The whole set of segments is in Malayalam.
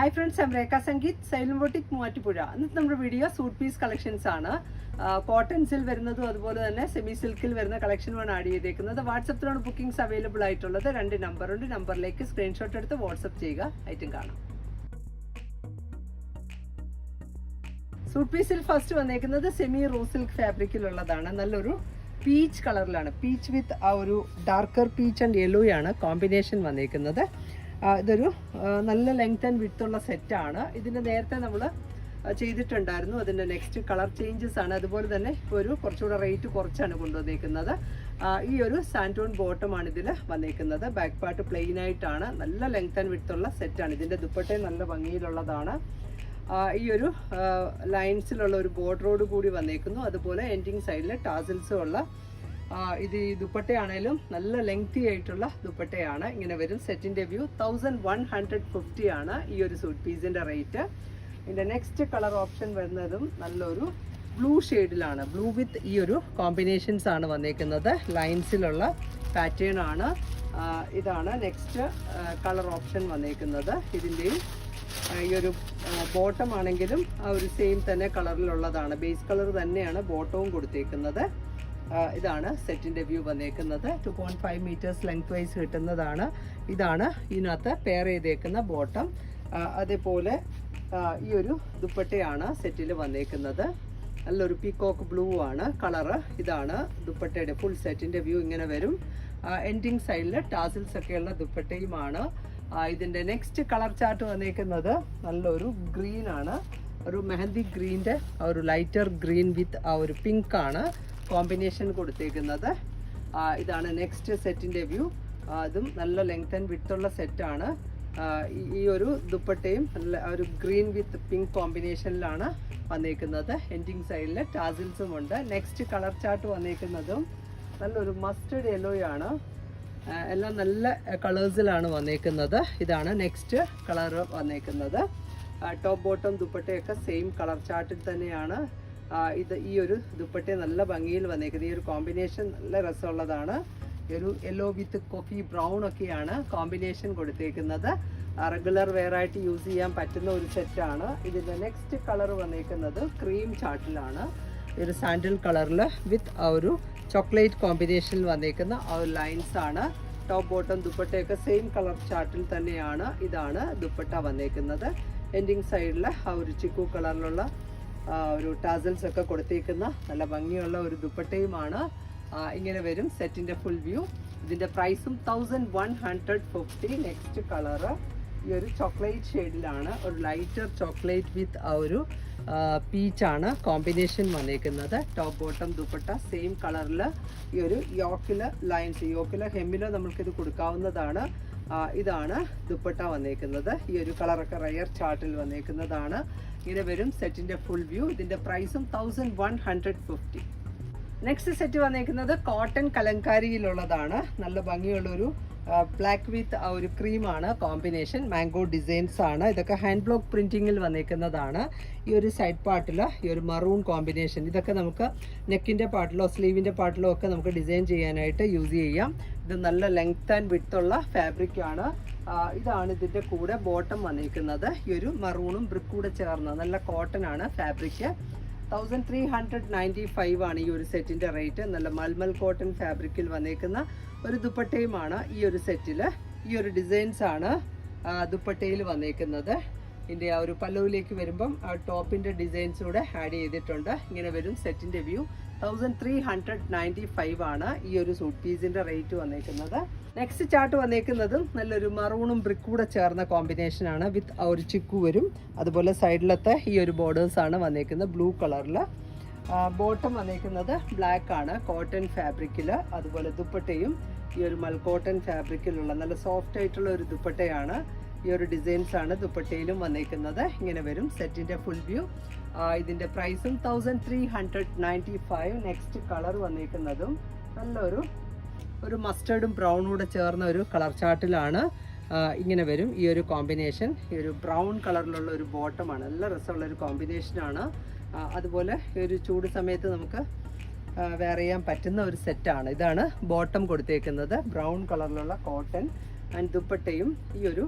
ഹായ് ഫ്രണ്ട്സ് ഞാൻ രേഖ സംഗീത് സൈലം ബോട്ടിക് മൂവാറ്റുപുഴ ഇന്നത്തെ നമ്മുടെ വീഡിയോ സൂട്ട് പീസ് കളക്ഷൻസ് ആണ്. കോട്ടൺസിൽ വരുന്നതും അതുപോലെ തന്നെ സെമി സിൽക്കിൽ വരുന്ന കളക്ഷനുമാണ് ആഡ് ചെയ്തേക്കുന്നത്. വാട്സപ്പിലാണ് ബുക്കിംഗ്സ് അവൈലബിൾ ആയിട്ടുള്ളത്. രണ്ട് നമ്പറുണ്ട് നമ്പറിലേക്ക് സ്ക്രീൻഷോട്ട് എടുത്ത് വാട്സപ്പ് ചെയ്യുക. ഐറ്റം കാണാം. സൂട്ട് പീസിൽ ഫസ്റ്റ് വന്നേക്കുന്നത് സെമി റോ സിൽക്ക് ഫാബ്രിക്കിലുള്ളതാണ് നല്ലൊരു പീച്ച് കളറിലാണ് പീച്ച് വിത്ത് ആ ഒരു ഡാർക്കർ പീച്ച് ആൻഡ് യെല്ലോ ആണ് കോമ്പിനേഷൻ വന്നേക്കുന്നത്. ഇതൊരു നല്ല ലെങ്ത് ആൻഡ് ഉള്ള സെറ്റാണ് ഇതിന് നേരത്തെ നമ്മൾ ചെയ്തിട്ടുണ്ടായിരുന്നു. അതിന്റെ നെക്സ്റ്റ് കളർ ചേഞ്ചസ് ആണ്. അതുപോലെ തന്നെ ഒരു കുറച്ചുകൂടെ റേറ്റ് കുറച്ചാണ് കൊണ്ടുവന്നേക്കുന്നത്. ഈ ഒരു സാന്റോൺ ബോട്ടം ആണ് ഇതിൽ വന്നേക്കുന്നത്. ബാക്ക് പാർട്ട് പ്ലെയിൻ ആയിട്ടാണ്. നല്ല ലെങ്ത് ആൻഡ് ഉള്ള സെറ്റാണ് ഇതിന്റെ ദുപ്പട്ടയും നല്ല ഭംഗിയിലുള്ളതാണ്. ഈ ഒരു ലൈൻസിലുള്ള ഒരു ബോർഡറോട് കൂടി വന്നേക്കുന്നു. അതുപോലെ എൻഡിങ് സൈഡിൽ ടാസിൽസും ഉള്ള ഇത് ഈ ദുപ്പട്ടയാണേലും നല്ല ലെങ്തി ആയിട്ടുള്ള ദുപ്പട്ടയാണ്. ഇങ്ങനെ വരും. സെറ്റിന്റെ view thousand one hundred fifty ആണ് ഈ ഒരു സൂട്ട് പീസിന്റെ റേറ്റ് ഇതിന്റെ നെക്സ്റ്റ് കളർ ഓപ്ഷൻ വരുന്നതും നല്ലൊരു ബ്ലൂ ഷെയ്ഡിലാണ് ബ്ലൂ വിത്ത് ഈ ഒരു കോമ്പിനേഷൻസ് ആണ് വന്നേക്കുന്നത്. ലൈൻസിലുള്ള പാറ്റേൺ ആണ്. ഇതാണ് നെക്സ്റ്റ് കളർ ഓപ്ഷൻ വന്നേക്കുന്നത്. ഇതിന്റെയും ഈ ഒരു ബോട്ടം ആണെങ്കിലും ആ ഒരു സെയിം തന്നെ കളറിലുള്ളതാണ് ബേസ് കളർ തന്നെയാണ് ബോട്ടവും കൊടുത്തേക്കുന്നത്. ഇതാണ് സെറ്റിന്റെ വ്യൂ വന്നേക്കുന്നത്. Two point five metres length wise കിട്ടുന്നതാണ്. ഇതാണ് ഇതിനകത്ത് പെയർ ചെയ്തേക്കുന്ന ബോട്ടം അതേപോലെ ഈ ഒരു ദുപ്പട്ടയാണ് സെറ്റിൽ വന്നേക്കുന്നത്. നല്ലൊരു പീക്കോക്ക് ബ്ലൂ ആണ്. കളറ് ഇതാണ് ദുപ്പട്ടയുടെ ഫുൾ സെറ്റിന്റെ വ്യൂ ഇങ്ങനെ വരും. എൻഡിങ് സൈഡിൽ ടാസിൽസ് ഒക്കെയുള്ള ദുപ്പട്ടയുമാണ്. ഇതിന്റെ നെക്സ്റ്റ് കളർ ചാർട്ട് വന്നേക്കുന്നത് നല്ലൊരു ഗ്രീൻ ആണ്. ഒരു മെഹന്തി ഗ്രീന്റെ ഒരു ലൈറ്റർ ഗ്രീൻ വിത്ത് ആ ഒരു പിങ്ക് ആണ്. കോമ്പിനേഷൻ കൊടുത്തേക്കുന്നത്. ഇതാണ് നെക്സ്റ്റ് സെറ്റിന്റെ വ്യൂ അതും നല്ല ലെങ്ത് ആൻഡ് വിത്ത് ഉള്ള സെറ്റാണ് ഈ ഒരു ദുപ്പട്ടയും നല്ല ഒരു ഗ്രീൻ വിത്ത് പിങ്ക് കോമ്പിനേഷനിലാണ് വന്നേക്കുന്നത്. എൻഡിങ് സൈഡിൽ ടാസിൽസും ഉണ്ട്. നെക്സ്റ്റ് കളർ ചാർട്ട് വന്നേക്കുന്നതും നല്ലൊരു മസ്റ്റേഡ് യെല്ലോയാണ് എല്ലാം നല്ല കളേഴ്സിലാണ് വന്നേക്കുന്നത്. ഇതാണ് നെക്സ്റ്റ് കളർ വന്നേക്കുന്നത്. ടോപ്പ് ബോട്ടം ദുപ്പട്ടയൊക്കെ സെയിം കളർ ചാർട്ടിൽ തന്നെയാണ്. ഇത് ഈ ഒരു ദുപ്പട്ടി നല്ല ഭംഗിയിൽ വന്നേക്കുന്നത് ഈ ഒരു കോമ്പിനേഷൻ നല്ല രസമുള്ളതാണ്. ഒരു യെല്ലോ വിത്ത് കോഫി ബ്രൗൺ ഒക്കെയാണ് കോമ്പിനേഷൻ കൊടുത്തേക്കുന്നത്. റെഗുലർ വെയർ ആയിട്ട് യൂസ് ചെയ്യാൻ പറ്റുന്ന ഒരു സെറ്റാണ് ഇതിന്റെ നെക്സ്റ്റ് കളർ വന്നേക്കുന്നത് ക്രീം ചാട്ടിലാണ് ഒരു സാൻഡൽ കളറിൽ വിത്ത് ആ ഒരു ചോക്ലേറ്റ് കോമ്പിനേഷനിൽ വന്നേക്കുന്ന ആ ഒരു ലൈൻസ് ആണ്. ടോപ്പ് ബോട്ടം ദുപ്പട്ടയൊക്കെ സെയിം കളർ ചാർട്ടിൽ തന്നെയാണ് ഇതാണ് ദുപ്പട്ട വന്നേക്കുന്നത്. എൻഡിങ് സൈഡിൽ ആ ഒരു ചിക്കു കളറിലുള്ള ഒരു ടാസൽസ് ഒക്കെ കൊടുത്തേക്കുന്ന നല്ല ഭംഗിയുള്ള ഒരു ദുപ്പട്ടയുമാണ്. ഇങ്ങനെ വരും സെറ്റിന്റെ ഫുൾ വ്യൂ ഇതിന്റെ പ്രൈസും thousand one hundred fifty next colour ഈ ഒരു ചോക്ലേറ്റ് ഷെയ്ഡിലാണ് ഒരു ലൈറ്റർ ചോക്ലേറ്റ് വിത്ത് ആ ഒരു പീച്ചാണ് കോമ്പിനേഷൻ വന്നേക്കുന്നത്. ടോപ്പ് ബോട്ടം ദുപ്പട്ട സെയിം കളറിൽ ഈ ഒരു യോക്കിൽ ലൈൻസ് യോക്കിൽ ഹെമ്മിൽ നമ്മൾക്കിത് കൊടുക്കാവുന്നതാണ്. ഇതാണ് ദുപ്പട്ട വന്നേക്കുന്നത്. ഈ ഒരു കളറൊക്കെ റയർ ചാർട്ടിൽ വന്നേക്കുന്നതാണ്. ഇങ്ങനെ വരും സെറ്റിന്റെ ഫുൾ വ്യൂ ഇതിന്റെ പ്രൈസും thousand one hundred fifty next set വന്നേക്കുന്നത് കോട്ടൺ കലങ്കാരിയിലുള്ളതാണ്. നല്ല ഭംഗിയുള്ള ഒരു ബ്ലാക്ക് വിത്ത് ആ ഒരു ക്രീമാണ് കോമ്പിനേഷൻ മാംഗോ ഡിസൈൻസ് ആണ്. ഇതൊക്കെ ഹാൻഡ് ബ്ലോക്ക് പ്രിന്റിങ്ങിൽ വന്നേക്കുന്നതാണ്. ഈ ഒരു സൈഡ് പാർട്ടിൽ ഈ ഒരു മറൂൺ കോമ്പിനേഷൻ ഇതൊക്കെ നമുക്ക് നെക്കിന്റെ പാർട്ടിലോ സ്ലീവിന്റെ പാർട്ടിലോ ഒക്കെ നമുക്ക് ഡിസൈൻ ചെയ്യാനായിട്ട് യൂസ് ചെയ്യാം. ഇത് നല്ല ലെങ്ത് ആൻഡ് വിഡ്ത്ത് ഉള്ള ഫാബ്രിക് ആണ്. ഇതാണ് ഇതിന്റെ കൂടെ ബോട്ടം വന്നിരിക്കുന്നത് ഈ ഒരു മറൂണും ബ്രിക്ക് കൂടെ ചേർന്ന നല്ല കോട്ടൺ ആണ് fabric thousand three hundred ninety five ആണ് ഈ ഒരു സെറ്റിന്റെ റേറ്റ് നല്ല മൽമൽ കോട്ടൺ ഫാബ്രിക്കിൽ വന്നേക്കുന്ന ഒരു ദുപ്പട്ടയുമാണ് ഈ ഒരു സെറ്റിൽ ഈ ഒരു ഡിസൈൻസ് ആണ് ദുപ്പട്ടയിൽ വന്നേക്കുന്നത്. ഇതിന്റെ ആ ഒരു പല്ലുവിലേക്ക് വരുമ്പം ആ ടോപ്പിന്റെ ഡിസൈൻസ് കൂടെ ആഡ് ചെയ്തിട്ടുണ്ട്. ഇങ്ങനെ വരും സെറ്റിന്റെ view. Thousand three hundred ninety five ആണ് ഈ ഒരു സൂട്ട് പീസിന്റെ റേറ്റ് വന്നേക്കുന്നത്. നെക്സ്റ്റ് ചാർട്ട് വന്നേക്കുന്നതും നല്ലൊരു മറൂണും ബ്രിക്ക് കൂടെ ചേർന്ന കോമ്പിനേഷനാണ് വിത്ത് ആ ഒരു ചിക്കു വരും. അതുപോലെ സൈഡിലത്തെ ഈ ഒരു ബോർഡേഴ്സാണ് വന്നേക്കുന്നത് ബ്ലൂ കളറിൽ ബോട്ടം വന്നേക്കുന്നത് ബ്ലാക്ക് ആണ്. കോട്ടൺ ഫാബ്രിക്കിൽ അതുപോലെ ദുപ്പട്ടയും ഈ ഒരു മൽക്കോട്ടൺ ഫാബ്രിക്കിലുള്ള നല്ല സോഫ്റ്റ് ആയിട്ടുള്ള ഒരു ദുപ്പട്ടയാണ്. ഈ ഒരു ഡിസൈൻസ് ആണ് ദുപ്പട്ടയിലും വന്നേക്കുന്നത്. ഇങ്ങനെ വരും സെറ്റിന്റെ ഫുൾ വ്യൂ ഇതിന്റെ പ്രൈസും thousand three hundred ninety five next colour വന്നേക്കുന്നതും നല്ലൊരു ഒരു മസ്റ്റേർഡും ബ്രൗണും കൂടെ ചേർന്ന ഒരു കളർ ചാർട്ടിലാണ് ഇങ്ങനെ വരും ഈ ഒരു കോമ്പിനേഷൻ ഈ ഒരു ബ്രൗൺ കളറിലുള്ള ഒരു ബോട്ടമാണ് നല്ല രസമുള്ള ഒരു കോമ്പിനേഷനാണ് അതുപോലെ ഒരു ചൂട് സമയത്ത് നമുക്ക് വെയർ ചെയ്യാൻ പറ്റുന്ന ഒരു സെറ്റാണ്. ഇതാണ് ബോട്ടം കൊടുത്തേക്കുന്നത്. ബ്രൗൺ കളറിലുള്ള കോട്ടൺ ആൻഡ് ദുപ്പട്ടയും ഈ ഒരു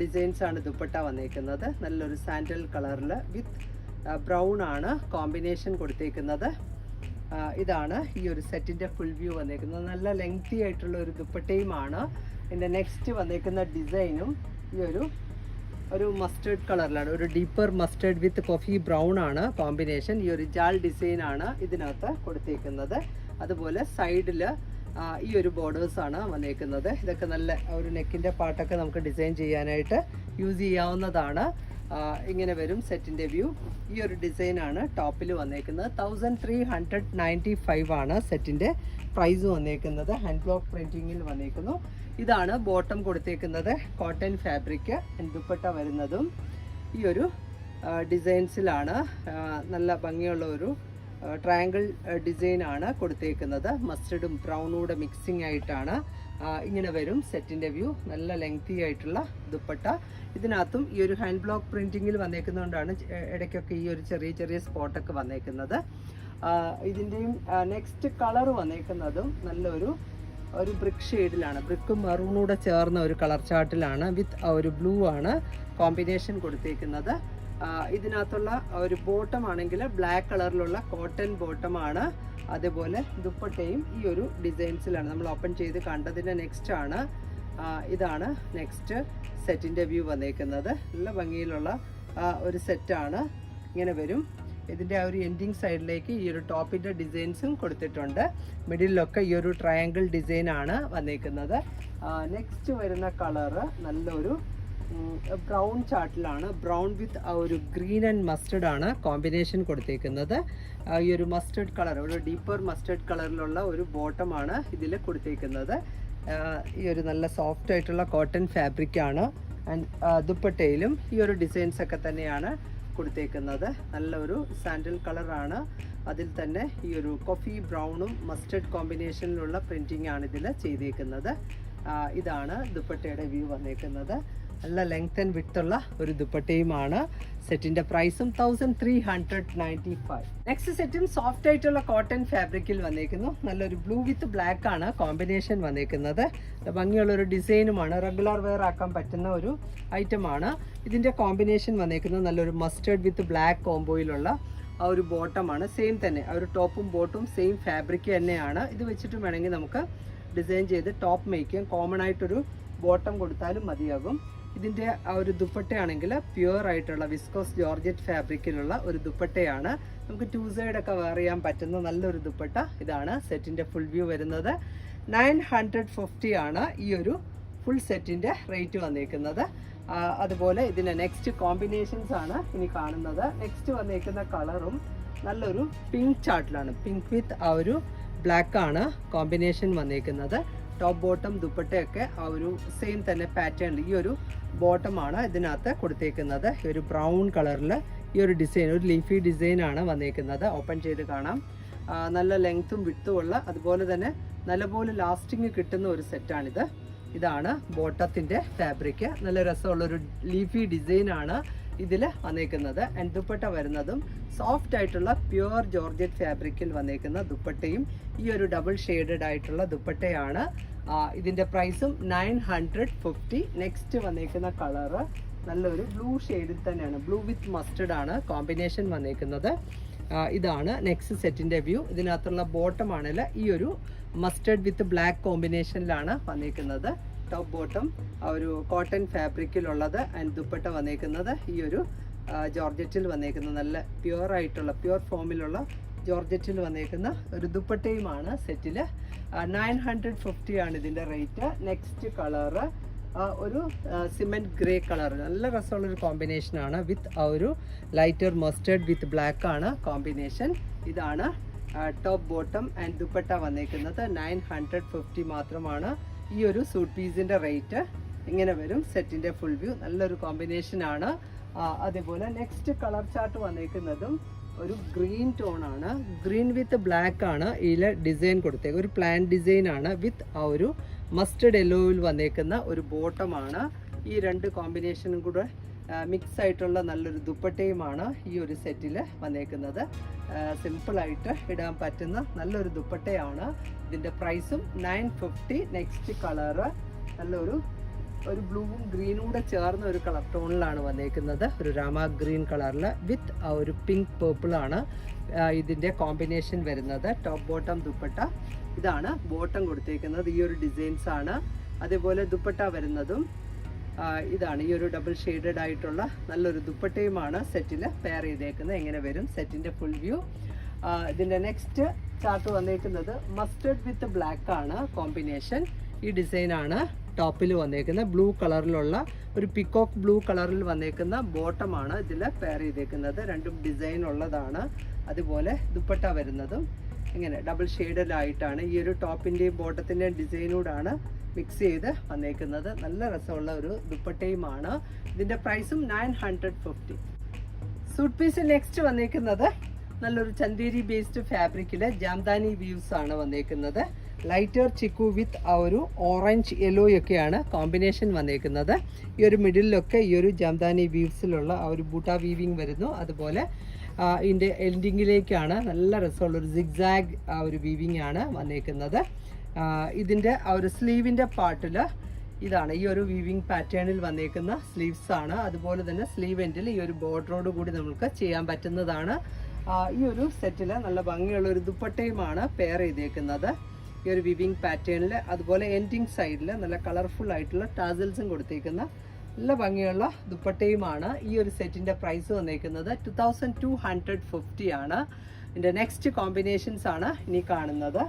ഡിസൈൻസ് ആണ് ദുപ്പട്ട വന്നേക്കുന്നത്. നല്ലൊരു സാൻഡൽ കളറിൽ വിത്ത് ബ്രൗൺ ആണ് കോമ്പിനേഷൻ കൊടുത്തേക്കുന്നത്. ഇതാണ് ഈ ഒരു സെറ്റിന്റെ ഫുൾ വ്യൂ വന്നേക്കുന്നത്. നല്ല ലെങ്തി ആയിട്ടുള്ള ഒരു ദുപ്പട്ടയുമാണ്. എന്റെ നെക്സ്റ്റ് വന്നേക്കുന്ന ഡിസൈനും ഈ ഒരു ഒരു മസ്റ്റേർഡ് കളറിലാണ് ഒരു deeper mustard with coffee brown ആണ് കോമ്പിനേഷൻ ഈ ഒരു ജാൾ ഡിസൈൻ ആണ് ഇതിനകത്ത് കൊടുത്തേക്കുന്നത്. അതുപോലെ സൈഡിൽ ഈ ഒരു ബോർഡേഴ്സ് ആണ് വന്നേക്കുന്നത്. ഇതൊക്കെ നല്ല ഒരു നെക്കിന്റെ പാട്ടൊക്കെ നമുക്ക് ഡിസൈൻ ചെയ്യാനായിട്ട് യൂസ് ചെയ്യാവുന്നതാണ്. ഇങ്ങനെ വരും സെറ്റിന്റെ വ്യൂ. ഈ ഒരു ഡിസൈൻ ആണ് ടോപ്പിൽ വന്നേക്കുന്നത്. Thousand three hundred ninety five ആണ് സെറ്റിന്റെ പ്രൈസ് വന്നേക്കുന്നത്. ഹാൻഡ് ബ്ലോക്ക് പ്രിന്റിങ്ങിൽ വന്നേക്കുന്നു. ഇതാണ് ബോട്ടം കൊടുത്തേക്കുന്നത് കോട്ടൺ ഫാബ്രിക് ദുപ്പട്ട വരുന്നതും. ഈ ഒരു ഡിസൈൻസിലാണ് നല്ല ഭംഗിയുള്ള ഒരു ട്രയാങ്കിൾ ഡിസൈൻ ആണ് കൊടുത്തേക്കുന്നത്. മസ്റ്റർഡും ബ്രൗണൂടെ മിക്സിംഗ് ആയിട്ടാണ് ഇങ്ങനെ വരും സെറ്റിന്റെ വ്യൂ നല്ല ലെങ്തി ആയിട്ടുള്ള ദുപ്പട്ട. ഇതിനകത്തും ഈ ഒരു ഹാൻഡ് ബ്ലോക്ക് പ്രിന്റിങ്ങിൽ വന്നേക്കുന്നതുകൊണ്ടാണ് ഇടയ്ക്കൊക്കെ ഈ ഒരു ചെറിയ ചെറിയ സ്പോട്ടൊക്കെ വന്നേക്കുന്നത്. ഇതിന്റെയും നെക്സ്റ്റ് കളർ വന്നേക്കുന്നതും നല്ലൊരു ഒരു ബ്രിക്ക് ഷെയ്ഡിലാണ് ബ്രിക്കും മെറൂണൂടെ ചേർന്ന ഒരു കളർ ചാർട്ടിലാണ് വിത്ത് ഒരു ബ്ലൂ ആണ് കോമ്പിനേഷൻ കൊടുത്തേക്കുന്നത്. ഇതിനകത്തുള്ള ഒരു ബോട്ടം ആണെങ്കിൽ ബ്ലാക്ക് കളറിലുള്ള കോട്ടൺ ബോട്ടം ആണ്. അതേപോലെ ദുപ്പട്ടയും ഈ ഒരു ഡിസൈൻസിലാണ് നമ്മൾ ഓപ്പൺ ചെയ്ത് കണ്ടതിന്റെ നെക്സ്റ്റ് ആണ്. ഇതാണ് നെക്സ്റ്റ് സെറ്റിന്റെ വ്യൂ വന്നേക്കുന്നത്. നല്ല ഭംഗിയിലുള്ള ഒരു സെറ്റാണ് ഇങ്ങനെ വരും. ഇതിന്റെ ആ ഒരു എൻഡിങ് സൈഡിലേക്ക് ഈ ഒരു ടോപ്പിന്റെ ഡിസൈൻസും കൊടുത്തിട്ടുണ്ട്. മിഡിലൊക്കെ ഈ ഒരു ട്രയാങ്കിൾ ഡിസൈൻ ആണ് വന്നേക്കുന്നത്. നെക്സ്റ്റ് വരുന്ന കളറ് നല്ലൊരു ബ്രൗൺ ചാർട്ടിലാണ് ബ്രൗൺ വിത്ത് ഒരു ഗ്രീൻ ആൻഡ് മസ്റ്റർഡ് ആണ് കോമ്പിനേഷൻ കൊടുത്തേക്കുന്നത്. ഈ ഒരു മസ്റ്റർഡ് കളർ ഒരു ഡീപ്പർ മസ്റ്റർഡ് കളറിലുള്ള ഒരു ബോട്ടമാണ് ഇതിൽ കൊടുത്തേക്കുന്നത്. ഈ ഒരു നല്ല സോഫ്റ്റ് ആയിട്ടുള്ള കോട്ടൺ ഫാബ്രിക് ആണ്. ആൻഡ് ദുപ്പട്ടയിലും ഈ ഒരു ഡിസൈൻസ് ഒക്കെ തന്നെയാണ് കൊടുത്തേക്കുന്നത്. നല്ലൊരു സാൻഡൽ കളറാണ് അതിൽ തന്നെ ഈ ഒരു കോഫി ബ്രൗണും മസ്റ്റർഡ് കോമ്പിനേഷനിലുള്ള പ്രിന്റിംഗ് ആണ് ഇതിൽ ചെയ്തേക്കുന്നത്. ഇതാണ് ദുപ്പട്ടയുടെ വ്യൂ വന്നേക്കുന്നത്. നല്ല ലെങ്ത് ആൻഡ് വിട്ടുള്ള ഒരു ദുപ്പട്ടയുമാണ്. സെറ്റിന്റെ പ്രൈസും thousand three hundred ninety five next സെറ്റും സോഫ്റ്റ് ആയിട്ടുള്ള കോട്ടൺ ഫാബ്രിക്കിൽ വന്നേക്കുന്നു. നല്ലൊരു ബ്ലൂ വിത്ത് ബ്ലാക്ക് ആണ് കോമ്പിനേഷൻ വന്നേക്കുന്നത്. ഭംഗിയുള്ള ഒരു ഡിസൈനുമാണ്. റെഗുലർ വെയർ ആക്കാൻ പറ്റുന്ന ഒരു ഐറ്റം ആണ്. ഇതിന്റെ കോമ്പിനേഷൻ വന്നേക്കുന്നത് നല്ലൊരു മസ്റ്റേർഡ് വിത്ത് ബ്ലാക്ക് കോംബോയിലുള്ള ആ ഒരു ബോട്ടമാണ് സെയിം തന്നെ ആ ഒരു ടോപ്പും ബോട്ടും സെയിം ഫാബ്രിക് തന്നെയാണ്. ഇത് വെച്ചിട്ട് വേണമെങ്കിൽ നമുക്ക് ഡിസൈൻ ചെയ്ത് ടോപ്പ് മേക്ക് കോമൺ ആയിട്ടൊരു ബോട്ടം കൊടുത്താലും മതിയാകും. ഇതിന്റെ ആ ഒരു ദുപ്പട്ടയാണെങ്കിൽ പ്യുവർ ആയിട്ടുള്ള വിസ്കോസ് ജോർജറ്റ് ഫാബ്രിക്കിലുള്ള ഒരു ദുപ്പട്ടയാണ്. നമുക്ക് ടു സൈഡ് ഒക്കെ വെയർ ചെയ്യാൻ പറ്റുന്ന നല്ലൊരു ദുപ്പട്ട ഇതാണ്. സെറ്റിന്റെ ഫുൾ വ്യൂ വരുന്നത്. നയൻ ഹൺഡ്രഡ് ഫിഫ്റ്റി ആണ് ഈ ഒരു ഫുൾ സെറ്റിന്റെ റേറ്റ് വന്നേക്കുന്നത്. അതുപോലെ ഇതിന്റെ നെക്സ്റ്റ് കോമ്പിനേഷൻസ് ആണ് ഇനി കാണുന്നത്. നെക്സ്റ്റ് വന്നിരിക്കുന്ന കളറും നല്ലൊരു പിങ്ക് ചാർട്ടിലാണ് പിങ്ക് വിത്ത് ആ ഒരു ബ്ലാക്കാണ് കോമ്പിനേഷൻ വന്നേക്കുന്നത്. ടോപ്പ് ബോട്ടം ദുപ്പട്ടയൊക്കെ ആ ഒരു സെയിം തന്നെ പാറ്റേൺ ഈ ഒരു ബോട്ടമാണ് ഇതിനകത്ത് കൊടുത്തേക്കുന്നത്. ഈ ഒരു ബ്രൗൺ കളറിൽ ഈ ഒരു ഡിസൈൻ ഒരു ലീഫി ഡിസൈൻ ആണ് വന്നേക്കുന്നത്. ഓപ്പൺ ചെയ്ത് കാണാം. നല്ല ലെങ്ത്തും വിട്ടും ഉള്ള അതുപോലെ തന്നെ നല്ലപോലെ ലാസ്റ്റിങ് കിട്ടുന്ന ഒരു സെറ്റാണിത് ഇതാണ് ബോട്ടത്തിന്റെ ഫാബ്രിക് നല്ല രസമുള്ളൊരു ലീഫി ഡിസൈനാണ് ഇതിൽ വന്നേക്കുന്നത്. ആൻഡ് ദുപ്പട്ട വരുന്നതും സോഫ്റ്റ് ആയിട്ടുള്ള പ്യുവർ ജോർജറ്റ് ഫാബ്രിക്കിൽ വന്നേക്കുന്ന ദുപ്പട്ടയും ഈ ഒരു ഡബിൾ ഷെയ്ഡഡ് ആയിട്ടുള്ള ദുപ്പട്ടയാണ്. ഇതിന്റെ പ്രൈസും നയൻ ഹൺഡ്രഡ് ഫിഫ്റ്റി നെക്സ്റ്റ് വന്നേക്കുന്ന കളറ് നല്ലൊരു ബ്ലൂ ഷെയ്ഡിൽ തന്നെയാണ്. ബ്ലൂ വിത്ത് മസ്റ്റർഡ് ആണ് കോമ്പിനേഷൻ വന്നേക്കുന്നത്. ഇതാണ് നെക്സ്റ്റ് സെറ്റിന്റെ വ്യൂ ഇതിനകത്തുള്ള ബോട്ടം ആണെങ്കിൽ ഈ ഒരു മസ്റ്റർഡ് വിത്ത് ബ്ലാക്ക് കോമ്പിനേഷനിലാണ് വന്നേക്കുന്നത്. ടോപ്പ് ബോട്ടം ആ ഒരു കോട്ടൺ ഫാബ്രിക്കിലുള്ളത് ആൻഡ് ദുപ്പട്ട വന്നേക്കുന്നത്. ഈ ഒരു ജോർജറ്റിൽ വന്നേക്കുന്ന നല്ല പ്യുവർ ആയിട്ടുള്ള പ്യുവർ ഫോമിലുള്ള ജോർജറ്റിൽ വന്നേക്കുന്ന ഒരു ദുപ്പട്ടയുമാണ് സെറ്റിൽ നയൻ ഹൺഡ്രഡ് ഫിഫ്റ്റി ആണ് ഇതിന്റെ റേറ്റ് നെക്സ്റ്റ് കളറ് ഒരു സിമെന്റ് ഗ്രേ കളർ നല്ല രസമുള്ളൊരു കോമ്പിനേഷനാണ് വിത്ത് ആ ഒരു ലൈറ്റർ മസ്റ്റേർഡ് വിത്ത് ബ്ലാക്ക് ആണ് കോമ്പിനേഷൻ ഇതാണ് ടോപ്പ് ബോട്ടം ആൻഡ് ദുപ്പട്ട വന്നേക്കുന്നത്. നയൻ ഹൺഡ്രഡ് ഫിഫ്റ്റി മാത്രമാണ് ഈ ഒരു സൂട്ട് പീസിന്റെ റേറ്റ് ഇങ്ങനെ വരും. സെറ്റിന്റെ ഫുൾ വ്യൂ നല്ലൊരു കോമ്പിനേഷൻ ആണ്. അതേപോലെ നെക്സ്റ്റ് കളർ ചാർട്ട് വന്നേക്കുന്നതും ഒരു ഗ്രീൻ ടോൺ ആണ്. ഗ്രീൻ വിത്ത് ബ്ലാക്ക് ആണ് ഇതിൽ ഡിസൈൻ കൊടുത്തേക്ക് ഒരു പ്ലാൻ ഡിസൈൻ ആണ് വിത്ത് ആ ഒരു മസ്റ്റർഡ് യെല്ലോയിൽ വന്നേക്കുന്ന ഒരു ബോട്ടമാണ് ഈ രണ്ട് കോമ്പിനേഷനും കൂടെ മിക്സ് ആയിട്ടുള്ള നല്ലൊരു ദുപ്പട്ടയുമാണ് ഈ ഒരു സെറ്റിൽ വന്നേക്കുന്നത്. സിമ്പിളായിട്ട് ഇടാൻ പറ്റുന്ന നല്ലൊരു ദുപ്പട്ടയാണ്. ഇതിന്റെ പ്രൈസും നയൻ ഫിഫ്റ്റി നെക്സ്റ്റ് കളറ്. നല്ലൊരു ഒരു ബ്ലൂവും ഗ്രീനും കൂടെ ചേർന്ന ഒരു കളർ ടോണിലാണ് വന്നേക്കുന്നത്. ഒരു രാമ ഗ്രീൻ കളറിൽ വിത്ത് ആ ഒരു പിങ്ക് പേർപ്പിളാണ് ഇതിന്റെ കോമ്പിനേഷൻ വരുന്നത്. Top bottom dupatta. ഇതാണ് ബോട്ടം കൊടുത്തേക്കുന്നത്. ഈ ഒരു ഡിസൈൻസാണ്. അതേപോലെ ദുപ്പട്ട വരുന്നതും ഇതാണ്. ഈ ഒരു ഡബിൾ ഷെയ്ഡഡ് ആയിട്ടുള്ള നല്ലൊരു ദുപ്പട്ടയുമാണ് സെറ്റിൽ പെയർ ചെയ്തേക്കുന്നത്. എങ്ങനെ വരും സെറ്റിന്റെ ഫുൾ വ്യൂ ഇതിന്റെ നെക്സ്റ്റ് ചാർട്ട് വന്നേക്കുന്നത് മസ്റ്റേർഡ് വിത്ത് ബ്ലാക്ക് ആണ് കോമ്പിനേഷൻ ഈ ഡിസൈനാണ് ടോപ്പിൽ വന്നേക്കുന്നത്. ബ്ലൂ കളറിലുള്ള ഒരു പിക്കോക്ക് ബ്ലൂ കളറിൽ വന്നേക്കുന്ന ബോട്ടമാണ് ഇതിൽ പെയർ ചെയ്തേക്കുന്നത്. രണ്ടും ഡിസൈൻ ഉള്ളതാണ്. അതുപോലെ ദുപ്പട്ട വരുന്നതും. ഇങ്ങനെ ഡബിൾ ഷെയ്ഡിലായിട്ടാണ് ഈ ഒരു ടോപ്പിന്റെയും ബോട്ടത്തിന്റെയും ഡിസൈനോടാണ് മിക്സ് ചെയ്ത് വന്നേക്കുന്നത്. നല്ല രസമുള്ള ഒരു ദുപ്പട്ടയുമാണ്. ഇതിന്റെ പ്രൈസും nine hundred fifty suit piece next വന്നേക്കുന്നത് നല്ലൊരു ചന്തേരി ബേസ്ഡ് ഫാബ്രിക്കിൽ ജാംദാനി വ്യൂസ് ആണ് വന്നേക്കുന്നത്. ലൈറ്റർ ചിക്കു വിത്ത് ആ ഒരു ഓറഞ്ച് യെല്ലോ ഒക്കെയാണ് കോമ്പിനേഷൻ വന്നേക്കുന്നത്. ഈ ഒരു മിഡിലൊക്കെ ഈ ഒരു ജാംദാനി വ്യൂസിലുള്ള ആ ഒരു ബൂട്ട വീവിങ് വരുന്നു. അതുപോലെ ഇതിന്റെ എൻഡിങ്ങിലേക്കാണ് നല്ല രസമുള്ള ഒരു സിഗ്സാഗ് ആ ഒരു വീവിങ് ആണ് വന്നേക്കുന്നത്. ഇതിന്റെ ആ ഒരു സ്ലീവിന്റെ പാർട്ടിൽ ഇതാണ് ഈ ഒരു വീവിങ് പാറ്റേണിൽ വന്നേക്കുന്ന സ്ലീവ്സ് ആണ്. അതുപോലെ തന്നെ സ്ലീവ് എൻഡിൽ ഈ ഒരു ബോർഡറോട് കൂടി നമുക്ക് ചെയ്യാൻ പറ്റുന്നതാണ്. ഈ ഒരു സെറ്റിൽ നല്ല ഭംഗിയുള്ള ഒരു ദുപ്പട്ടയുമാണ് പെയർ ചെയ്തേക്കുന്നത്. ഈ ഒരു വിവിങ് പാറ്റേണിൽ അതുപോലെ എൻഡിങ് സൈഡിൽ നല്ല കളർഫുൾ ആയിട്ടുള്ള ടാസൽസും കൊടുത്തേക്കുന്ന നല്ല ഭംഗിയുള്ള ദുപ്പട്ടയുമാണ് ഈ ഒരു സെറ്റിന്റെ പ്രൈസ് വന്നേക്കുന്നത് two thousand two hundred fifty ആണ്. ഇതിന്റെ നെക്സ്റ്റ് കോമ്പിനേഷൻസ് ആണ് ഇനി കാണുന്നത്.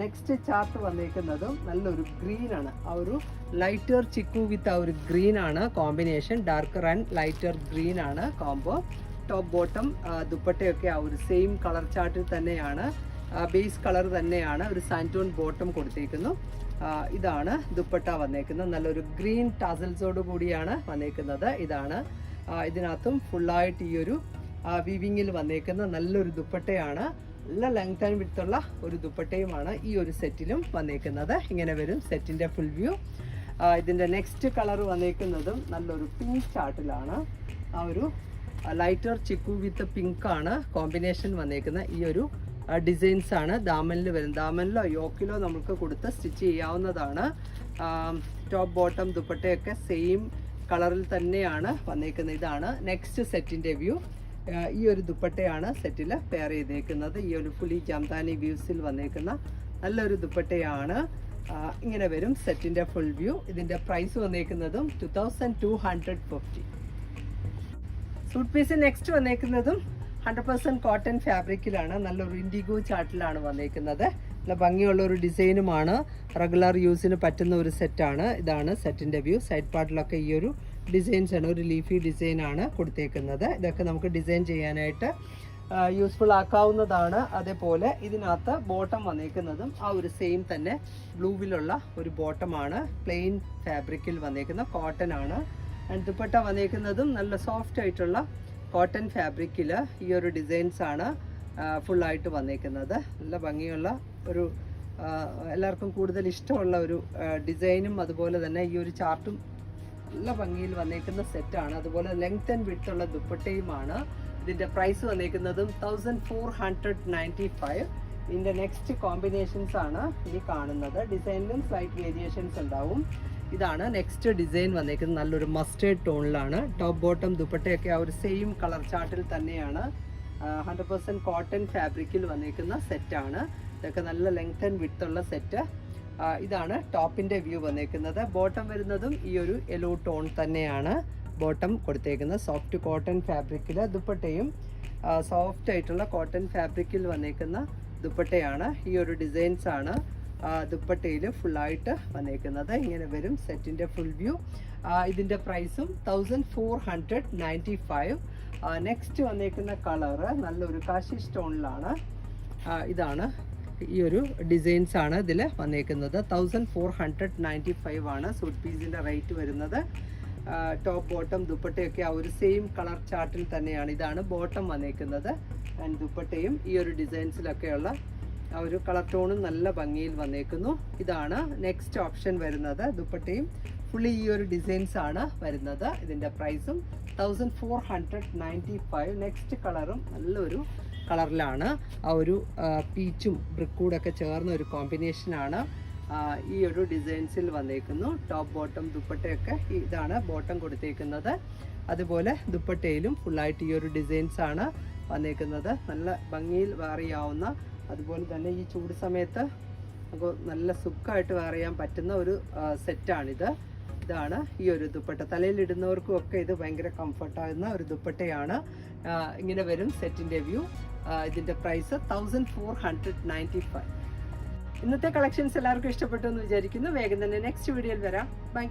നെക്സ്റ്റ് ചാർട്ട് വന്നേക്കുന്നതും നല്ലൊരു ഗ്രീനാണ് ആ ഒരു ലൈറ്റർ ചിക്കു വിത്ത് ആ ഒരു ഗ്രീനാണ് കോമ്പിനേഷൻ ഡാർക്കർ ആൻഡ് ലൈറ്റർ ഗ്രീനാണ് കോംബോ ടോപ്പ് ബോട്ടം ദുപ്പട്ടയൊക്കെ ആ ഒരു സെയിം കളർ ചാർട്ടിൽ തന്നെയാണ്. ബേസ് കളർ തന്നെയാണ്. ഒരു സാന്റോൺ ബോട്ടം കൊടുത്തേക്കുന്നു. ഇതാണ് ദുപ്പട്ട വന്നേക്കുന്നത്. നല്ലൊരു ഗ്രീൻ ടസൽസോട് കൂടിയാണ് വന്നേക്കുന്നത്. ഇതാണ് ഇതിനകത്തും ഫുള്ളായിട്ട് ഈ ഒരു വിവിങ്ങിൽ വന്നേക്കുന്ന നല്ലൊരു ദുപ്പട്ടയാണ്. നല്ല ലെങ്ത് ആൻഡ് വിടുത്തുള്ള ഒരു ദുപ്പട്ടയുമാണ് ഈ ഒരു സെറ്റിലും വന്നേക്കുന്നത്. ഇങ്ങനെ വരും സെറ്റിന്റെ ഫുൾ വ്യൂ ഇതിന്റെ നെക്സ്റ്റ് കളർ വന്നേക്കുന്നതും നല്ലൊരു പിങ്ക് ചാർട്ടിലാണ് ആ ഒരു ലൈറ്റർ ചിക്കു വിത്ത് പിങ്ക് ആണ് കോമ്പിനേഷൻ വന്നേക്കുന്ന ഈ ഒരു ഡിസൈൻസ് ആണ് ദാമനിൽ വരുന്നത്. ദാമനിലോ യോക്കിലോ നമുക്ക് കൊടുത്ത് സ്റ്റിച്ച് ചെയ്യാവുന്നതാണ്. ടോപ്പ് ബോട്ടം ദുപ്പട്ടയൊക്കെ സെയിം കളറിൽ തന്നെയാണ് വന്നേക്കുന്നത്. ഇതാണ് നെക്സ്റ്റ് സെറ്റിന്റെ വ്യൂ ഈ ഒരു ദുപ്പട്ടയാണ് സെറ്റിൽ പെയർ ചെയ്തേക്കുന്നത്. ഈ ഒരു ഫുള്ളി ജാംതാനി വ്യൂസിൽ വന്നേക്കുന്ന നല്ലൊരു ദുപ്പട്ടയാണ്. ഇങ്ങനെ വരും സെറ്റിന്റെ ഫുൾ വ്യൂ ഇതിന്റെ price വന്നേക്കുന്നതും two thousand two hundred fifty suit piece next വന്നേക്കുന്നതും hundred percent cotton ഫാബ്രിക്കിലാണ് നല്ലൊരു ഇൻഡിഗോ ചാർട്ടിലാണ് വന്നേക്കുന്നത്. നല്ല ഭംഗിയുള്ള ഒരു ഡിസൈനുമാണ്. റെഗുലർ യൂസിന് പറ്റുന്ന ഒരു സെറ്റാണ് ഇതാണ് സെറ്റിന്റെ വ്യൂ സൈഡ് പാർട്ടിലൊക്കെ ഈ ഒരു ഡിസൈൻസ് ആണ്. ഒരു ലീഫി ഡിസൈനാണ് കൊടുത്തേക്കുന്നത്. ഇതൊക്കെ നമുക്ക് ഡിസൈൻ ചെയ്യാനായിട്ട് യൂസ്ഫുൾ ആക്കാവുന്നതാണ്. അതേപോലെ ഇതിനകത്ത് ബോട്ടം വന്നേക്കുന്നതും ആ ഒരു സെയിം തന്നെ ബ്ലൂവിലുള്ള ഒരു ബോട്ടമാണ് പ്ലെയിൻ ഫാബ്രിക്കിൽ വന്നേക്കുന്ന കോട്ടൺ ആണ്. ദുപ്പട്ട വന്നേക്കുന്നതും നല്ല സോഫ്റ്റ് ആയിട്ടുള്ള കോട്ടൺ ഫാബ്രിക്കിൽ ഈ ഒരു ഡിസൈൻസ് ആണ് ഫുള്ളായിട്ട് വന്നേക്കുന്നത്. നല്ല ഭംഗിയുള്ള ഒരു എല്ലാവർക്കും കൂടുതൽ ഇഷ്ടമുള്ള ഒരു ഡിസൈനും അതുപോലെ തന്നെ ഈ ഒരു ചാർട്ടും നല്ല ഭംഗിയിൽ വന്നേക്കുന്ന സെറ്റാണ് അതുപോലെ ലെങ്ത് ആൻഡ് വിഡ്ത്ത് ഉള്ള ദുപ്പട്ടയുമാണ് ഇതിന്റെ price വന്നേക്കുന്നതും thousand four hundred ninety five ഇതിന്റെ നെക്സ്റ്റ് കോമ്പിനേഷൻസ് ആണ് ഇനി കാണുന്നത്. ഡിസൈനിലും സ്ലൈറ്റ് വേരിയേഷൻസ് ഉണ്ടാവും. ഇതാണ് നെക്സ്റ്റ് ഡിസൈൻ വന്നേക്കുന്നത്. നല്ലൊരു മസ്റ്റേഡ് ടോണിലാണ് ടോപ്പ് ബോട്ടം ദുപ്പട്ടയൊക്കെ ആ ഒരു സെയിം കളർ ചാർട്ടിൽ തന്നെയാണ്. ഹൺഡ്രഡ് പെർസെന്റ് കോട്ടൺ ഫാബ്രിക്കിൽ വന്നേക്കുന്ന സെറ്റാണ് ഇതൊക്കെ നല്ല ലെങ്ത് ആൻഡ് ഉള്ള സെറ്റ് ഇതാണ് ടോപ്പിന്റെ വ്യൂ വന്നേക്കുന്നത്. ബോട്ടം വരുന്നതും ഈ ഒരു യെല്ലോ ടോൺ തന്നെയാണ്. ബോട്ടം കൊടുത്തേക്കുന്നത്. സോഫ്റ്റ് കോട്ടൺ ഫാബ്രിക്കിൽ ദുപ്പട്ടയും സോഫ്റ്റ് ആയിട്ടുള്ള കോട്ടൺ ഫാബ്രിക്കിൽ വന്നേക്കുന്ന ദുപ്പട്ടയാണ്. ഈ ഒരു ഡിസൈൻസ് ആണ്. ദുപ്പട്ടയിൽ ഫുള്ളായിട്ട് വന്നേക്കുന്നത്. ഇങ്ങനെ വരും സെറ്റിന്റെ ഫുൾ വ്യൂ ഇതിന്റെ പ്രൈസും thousand four hundred ninety five next വന്നേക്കുന്ന കളറ് നല്ലൊരു കാശി സ്റ്റോണിലാണ്. ഇതാണ് ഈ ഒരു ഡിസൈൻസ് ആണ് ഇതിൽ വന്നേക്കുന്നത്. Thousand four hundred ninety five ആണ് സൂട്ട് പീസിന്റെ റേറ്റ് വരുന്നത് ടോപ്പ് ബോട്ടം ദുപ്പട്ടയൊക്കെ ആ ഒരു സെയിം കളർ ചാർട്ടിൽ തന്നെയാണ് ഇതാണ് ബോട്ടം വന്നേക്കുന്നത്. ആൻഡ് ദുപ്പട്ടയും ഈ ഒരു ഡിസൈൻസിലൊക്കെയുള്ള ആ ഒരു കളർ ടോണും നല്ല ഭംഗിയിൽ വന്നേക്കുന്നു. ഇതാണ് നെക്സ്റ്റ് ഓപ്ഷൻ വരുന്നത്. ദുപ്പട്ടയും. ഫുള്ളി ഈ ഒരു ഡിസൈൻസ് ആണ് വരുന്നത്. ഇതിന്റെ പ്രൈസും thousand four hundred ninety five next കളറും നല്ലൊരു കളറിലാണ് ആ ഒരു പീച്ചും ബ്രിക്കൂടൊക്കെ ചേർന്ന ഒരു കോമ്പിനേഷനാണ് ഈ ഒരു ഡിസൈൻസിൽ വന്നേക്കുന്നു. ടോപ്പ് ബോട്ടം ദുപ്പട്ടയൊക്കെ ഇതാണ് ബോട്ടം കൊടുത്തേക്കുന്നത്. അതുപോലെ ദുപ്പട്ടയിലും ഫുള്ളായിട്ട് ഈ ഒരു ഡിസൈൻസ് ആണ് വന്നേക്കുന്നത്. നല്ല ഭംഗിയിൽ വെയർ ചെയ്യാവുന്ന അതുപോലെ തന്നെ ഈ ചൂട് സമയത്ത് നമുക്ക് നല്ല സുഖമായിട്ട് വെയർ ചെയ്യാൻ പറ്റുന്ന ഒരു സെറ്റാണിത്. ഇതാണ് ഈ ഒരു ദുപ്പട്ട. തലയിലിടുന്നവർക്കും ഒക്കെ ഇത് ഭയങ്കര കംഫർട്ടാകുന്ന ഒരു ദുപ്പട്ടയാണ്. ഇങ്ങനെ വരും സെറ്റിന്റെ വ്യൂ. ഇതിന്റെ price thousand four hundred ninety five ഇന്നത്തെ കളക്ഷൻസ് എല്ലാവർക്കും ഇഷ്ടപ്പെട്ടു എന്ന് വിചാരിക്കുന്നു. വേഗം തന്നെ നെക്സ്റ്റ് വീഡിയോയിൽ വരാം. ബൈ